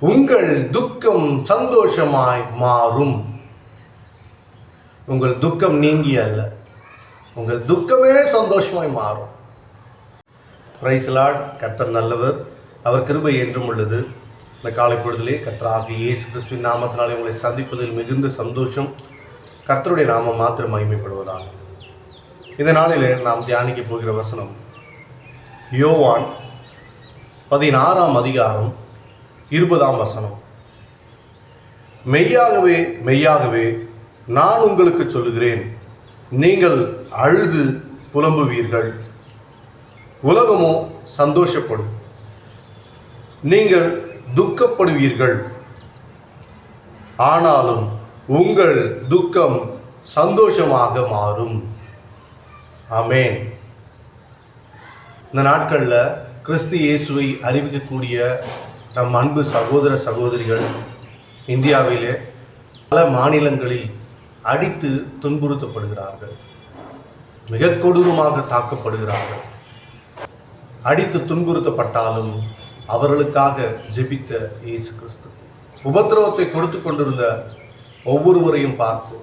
உங்கள் துக்கம் சந்தோஷமாய் மாறும். உங்கள் துக்கம் நீங்கி அல்ல. உங்கள் துக்கமே சந்தோஷமாய் மாறும். பிரைஸ் கர்த்தர் நல்லவர். அவர் கிருபை என்றும் உள்ளது. இந்த காலை பொழுதிலே கர்த்தராக இயேசு கிறிஸ்துவின் நாமத்தினாலே உங்களை சந்திப்பதில் மிகுந்த சந்தோஷம். கர்த்தருடைய நாமம் மாத்திரம் மகிமைப்படுவதாக. இந்த நாளில் நாம் தியானிக்க போகிற வசனம் யோவான் பதினாறாம் அதிகாரம் இருபதாம் வசனம். மெய்யாகவே மெய்யாகவே நான் உங்களுக்கு சொல்லுகிறேன். நீங்கள் அழுது புலம்புவீர்கள். உலகமோ சந்தோஷப்படும். நீங்கள் துக்கப்படுவீர்கள். ஆனாலும் உங்கள் துக்கம் சந்தோஷமாக மாறும். அமேன் இந்த நாட்களில் கிறிஸ்து இயேசுவை அறிவிக்கக்கூடிய நம் அன்பு சகோதர சகோதரிகள் இந்தியாவிலே பல மாநிலங்களில் அடித்து துன்புறுத்தப்படுகிறார்கள். மிக கொடூரமாக தாக்கப்படுகிறார்கள். அடித்து துன்புறுத்தப்பட்டாலும் அவர்களுக்காக ஜெபித்த இயேசு கிறிஸ்து. உபத்திரவத்தை கொடுத்து கொண்டிருந்த ஒவ்வொருவரையும் பார்த்து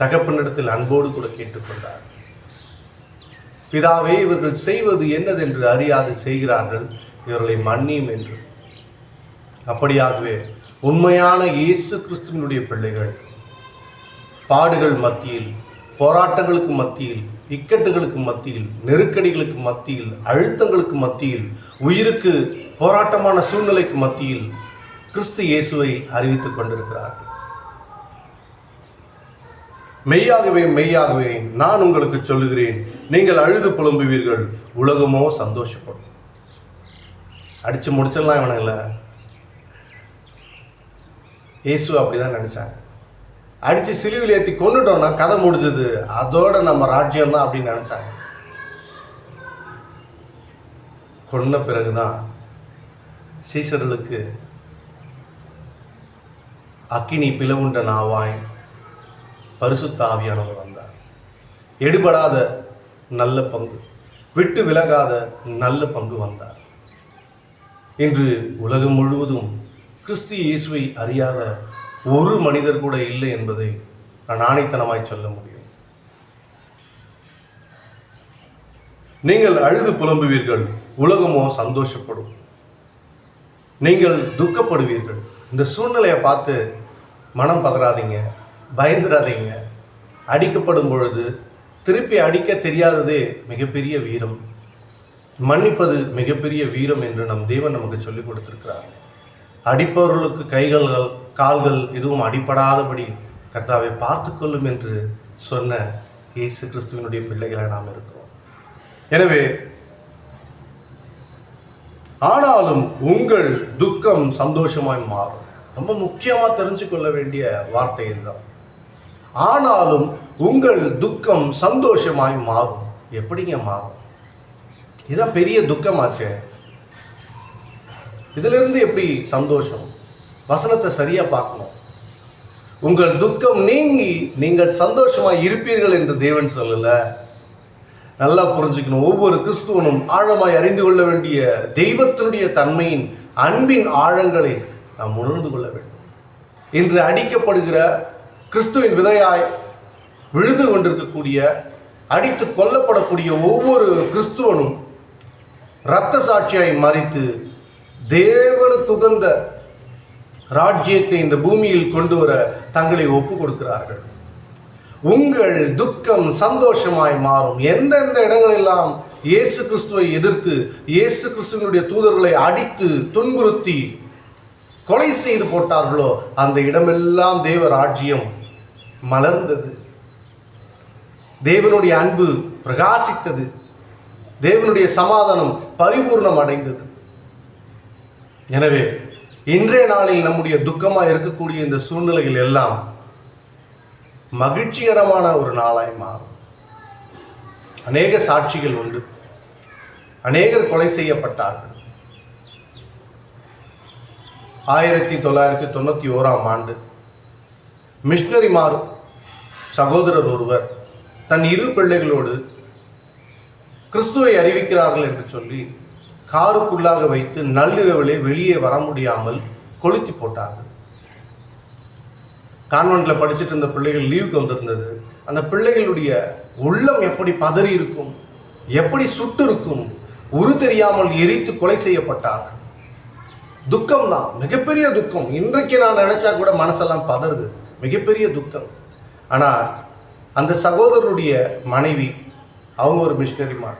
தகப்பனிடத்தில் அன்போடு கூட கேட்டுக்கொண்டார். பிதாவே இவர்கள் செய்வது என்னதென்று அறியாது செய்கிறார்கள். இவர்களை மன்னியும் என்று அப்படியாகவே உண்மையான இயேசு கிறிஸ்துவனுடைய பிள்ளைகள் பாடுகள் மத்தியில் போராட்டங்களுக்கு மத்தியில் இக்கட்டுகளுக்கு மத்தியில் நெருக்கடிகளுக்கு மத்தியில் அழுத்தங்களுக்கு மத்தியில் உயிருக்கு போராட்டமான சூழ்நிலைக்கு மத்தியில் கிறிஸ்து இயேசுவை அறிவித்துக் கொண்டிருக்கிறார். மெய்யாகவே மெய்யாகவே நான் உங்களுக்கு சொல்லுகிறேன் நீங்கள் அழுது புலம்புவீர்கள் உலகமோ சந்தோஷப்படும். அடிச்சு முடிச்சிடலாம் இவனுங்கள இயேசு அப்படிதான் நினச்சாங்க. அடித்து சிலுவில் ஏற்றி கொண்டுட்டோம்னா கதை முடிஞ்சது. அதோட நம்ம ராஜ்யம் தான் அப்படின்னு நினைச்சாங்க. கொன்ன பிறகுதான் சீசர்களுக்கு அக்கினி பிளவுண்ட நாவாய் பரிசுத்த ஆவியானவர் வந்தார். எடுபடாத நல்ல பங்கு விட்டு விலகாத நல்ல பங்கு வந்தார். இன்று உலகம் முழுவதும் கிறிஸ்து இயேசுவை அறியாத ஒரு மனிதர் கூட இல்லை என்பதை நான் ஆணைத்தனமாய் சொல்ல முடியும். நீங்கள் அழுது புலம்புவீர்கள் உலகமோ சந்தோஷப்படும். நீங்கள் துக்கப்படுவீர்கள். இந்த சூழ்நிலையை பார்த்து மனம் பதறாதீங்க பயந்துடாதீங்க. அடிக்கப்படும் பொழுது திருப்பி அடிக்க தெரியாததே மிகப்பெரிய வீரம். மன்னிப்பது மிகப்பெரிய வீரம் என்று நம் தேவன் நமக்கு சொல்லிக் கொடுத்திருக்கிறார். அடிப்பவர்களுக்கு கைகள் கால்கள் எதுவும் அடிப்படாதபடி கர்த்தாவை பார்த்து கொள்ளும் என்று சொன்ன இயேசு கிறிஸ்துவனுடைய பிள்ளைகளை நாம் இருக்கிறோம். எனவே ஆனாலும் உங்கள் துக்கம் சந்தோஷமாய் மாறும். ரொம்ப முக்கியமாக தெரிஞ்சு கொள்ள வேண்டிய வார்த்தை இதுதான். ஆனாலும் உங்கள் துக்கம் சந்தோஷமாய் மாறும். எப்படிங்க மாறும்? இதான் பெரிய துக்கமாச்சே. இதிலிருந்து எப்படி சந்தோஷம்? வசனத்தை சரியாக பார்க்கணும். உங்கள் துக்கம் நீங்கி நீங்கள் சந்தோஷமாக இருப்பீர்கள் என்று தேவன் சொல்லலை. நல்லா புரிஞ்சுக்கணும். ஒவ்வொரு கிறிஸ்துவனும் ஆழமாய் அறிந்து கொள்ள வேண்டிய தெய்வத்தினுடைய தன்மையின் அன்பின் ஆழங்களை நாம் உணர்ந்து கொள்ள வேண்டும். இன்று அடிக்கப்படுகிற கிறிஸ்துவின் விதையாய் விழுந்து கொண்டிருக்கக்கூடிய அடித்து கொல்லப்படக்கூடிய ஒவ்வொரு கிறிஸ்துவனும் இரத்த சாட்சியாய் மறித்து தேவனுக்கு உகந்த ராஜ்யத்தை இந்த பூமியில் கொண்டு வர தங்களை ஒப்பு கொடுக்கிறார்கள் உங்கள் துக்கம் சந்தோஷமாய் மாறும். எந்தெந்த இடங்களெல்லாம் இயேசு கிறிஸ்துவை எதிர்த்து இயேசு கிறிஸ்துவனுடைய தூதர்களை அடித்து துன்புறுத்தி கொலை செய்து போட்டார்களோ அந்த இடமெல்லாம் தேவ ராஜ்யம் மலர்ந்தது. தேவனுடைய அன்பு பிரகாசித்தது. தேவனுடைய சமாதானம் பரிபூர்ணம் அடைந்தது எனவே இன்றைய நாளில் நம்முடைய துக்கமாக இருக்கக்கூடிய இந்த சூழ்நிலைகள் எல்லாம் மகிழ்ச்சிகரமான ஒரு நாளாய் மாறும். அநேக சாட்சிகள் உண்டு. அநேகர் கொலை செய்யப்பட்டார்கள். ஆயிரத்தி தொள்ளாயிரத்தி தொண்ணூற்றி ஓராம் ஆண்டு மிஷினரிமார் சகோதரர் ஒருவர் தன் இரு பிள்ளைகளோடு கிறிஸ்துவை அறிவிக்கிறார்கள் என்று சொல்லி காருக்குள்ளாக வைத்து நள்ளிரவிலே வெளியே வர முடியாமல் கொளுத்தி போட்டார்கள். கான்வெண்ட்டில் படிச்சுட்டு இருந்த பிள்ளைகள் லீவுக்கு வந்திருந்தது. அந்த பிள்ளைகளுடைய உள்ளம் எப்படி பதறி இருக்கும் எப்படி சுட்டு இருக்கும் உரு தெரியாமல் எரித்து கொலை செய்யப்பட்டார்கள். துக்கம் தான் மிகப்பெரிய துக்கம். இன்றைக்கு நான் நினைச்சா கூட மனசெல்லாம் பதறுது. மிகப்பெரிய துக்கம். ஆனால் அந்த சகோதரருடைய மனைவி அவங்க ஒரு மிஷினரிமா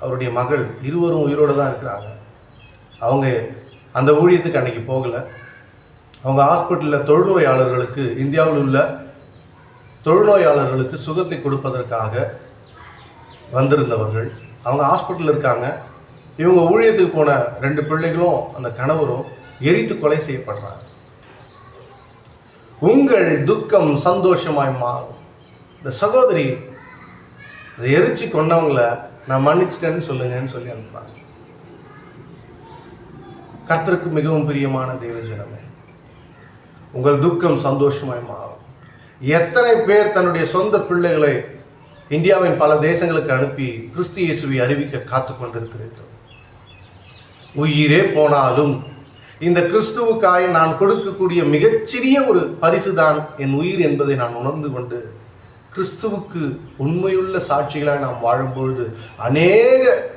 அவருடைய மகள் இருவரும் உயிரோடு தான் இருக்கிறாங்க. அவங்க அந்த ஊழியத்துக்கு அன்னைக்கு போகலை. அவங்க ஹாஸ்பிட்டலில் தொழுநோயாளர்களுக்கு இந்தியாவில் உள்ள தொழுநோயாளர்களுக்கு சுகத்தை கொடுப்பதற்காக வந்திருந்தவர்கள். அவங்க ஹாஸ்பிட்டலில் இருக்காங்க. இவங்க ஊழியத்துக்கு போன ரெண்டு பிள்ளைகளும் அந்த கணவரும் எரித்து கொலை செய்யப்படுறாங்க. உங்கள் துக்கம் சந்தோஷமாய் மாறும். இந்த சகோதரி எரிச்சு கொண்டவங்களை நான் மன்னிச்சிட்டேன்னு சொல்லுங்கன்னு சொல்லி அனுப்புறாங்க. கர்த்தருக்கு மிகவும் பிரியமான தேவஜனமே உங்கள் துக்கம் சந்தோஷமாய் மாறும். எத்தனை பேர் தன்னுடைய சொந்த பிள்ளைகளை இந்தியாவின் பல தேசங்களுக்கு அனுப்பி கிறிஸ்து இயேசுவை அறிவிக்க காத்து கொண்டிருக்கிறீர்கள்? உயிரே போனாலும் இந்த கிறிஸ்துவுக்காய் நான் கொடுக்கக்கூடிய மிகச்சிறிய ஒரு பரிசுதான் என் உயிர் என்பதை நான் உணர்ந்து கொண்டு கிறிஸ்துவுக்கு உண்மையுள்ள சாட்சிகளாக நாம் வாழும்பொழுது அநேக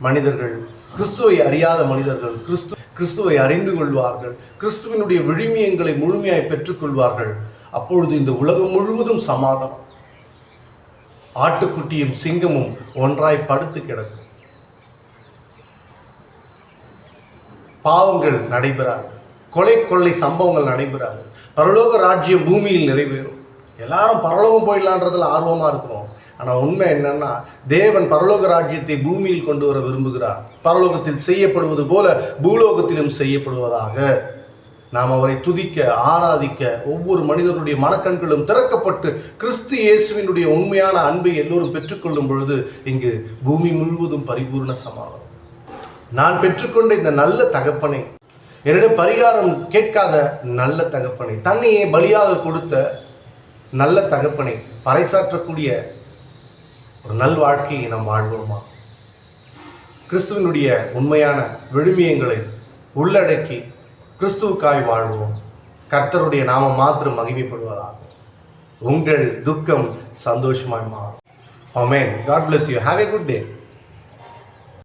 மனிதர்கள் கிறிஸ்துவை அறியாத மனிதர்கள் கிறிஸ்து கிறிஸ்துவை அறிந்து கொள்வார்கள் கிறிஸ்துவினுடைய விழுமியங்களை முழுமையாய் பெற்றுக்கொள்வார்கள் அப்பொழுது இந்த உலகம் முழுவதும் சமாதானம் ஆட்டுக்குட்டியும் சிங்கமும் ஒன்றாய் படுத்து கிடக்கும். பாவங்கள் நடைபெறாது. கொலை கொள்ளை சம்பவங்கள் நடைபெறாது. பரலோக ராஜ்யம் பூமியில் நிறைவேறும். எல்லாரும் பரலோகம் போயிடலான்றதுல ஆர்வமாக இருக்கிறோம் ஆனால் உண்மை என்னன்னா தேவன் பரலோக ராஜ்யத்தை பூமியில் கொண்டு வர விரும்புகிறார். பரலோகத்தில் செய்யப்படுவது போல பூலோகத்திலும் செய்யப்படுவதாக. நாம் அவரை துதிக்க ஆராதிக்க ஒவ்வொரு மனிதனுடைய மனக்கண்களும் திறக்கப்பட்டு கிறிஸ்து இயேசுவினுடைய உண்மையான அன்பை எல்லோரும் பெற்றுக்கொள்ளும் பொழுது இங்கு பூமி முழுவதும் பரிபூர்ண சமாளம் நான் பெற்றுக்கொண்ட இந்த நல்ல தகப்பனை என்னிடம் பரிகாரம் கேட்காத நல்ல தகப்பனை தன்னையே பலியாக கொடுத்த நல்ல தகப்பனை பறைசாற்றக்கூடிய ஒரு நல் வாழ்க்கையை நாம் வாழ்வோமா? கிறிஸ்துவனுடைய உண்மையான விழுமியங்களை உள்ளடக்கி கிறிஸ்துவுக்காய் வாழ்வோம். கர்த்தருடைய நாம மாத்திரம் மகிமைப்படுவதாக. உங்கள் துக்கம் சந்தோஷமாய் மாறும். Amen God bless you have a good day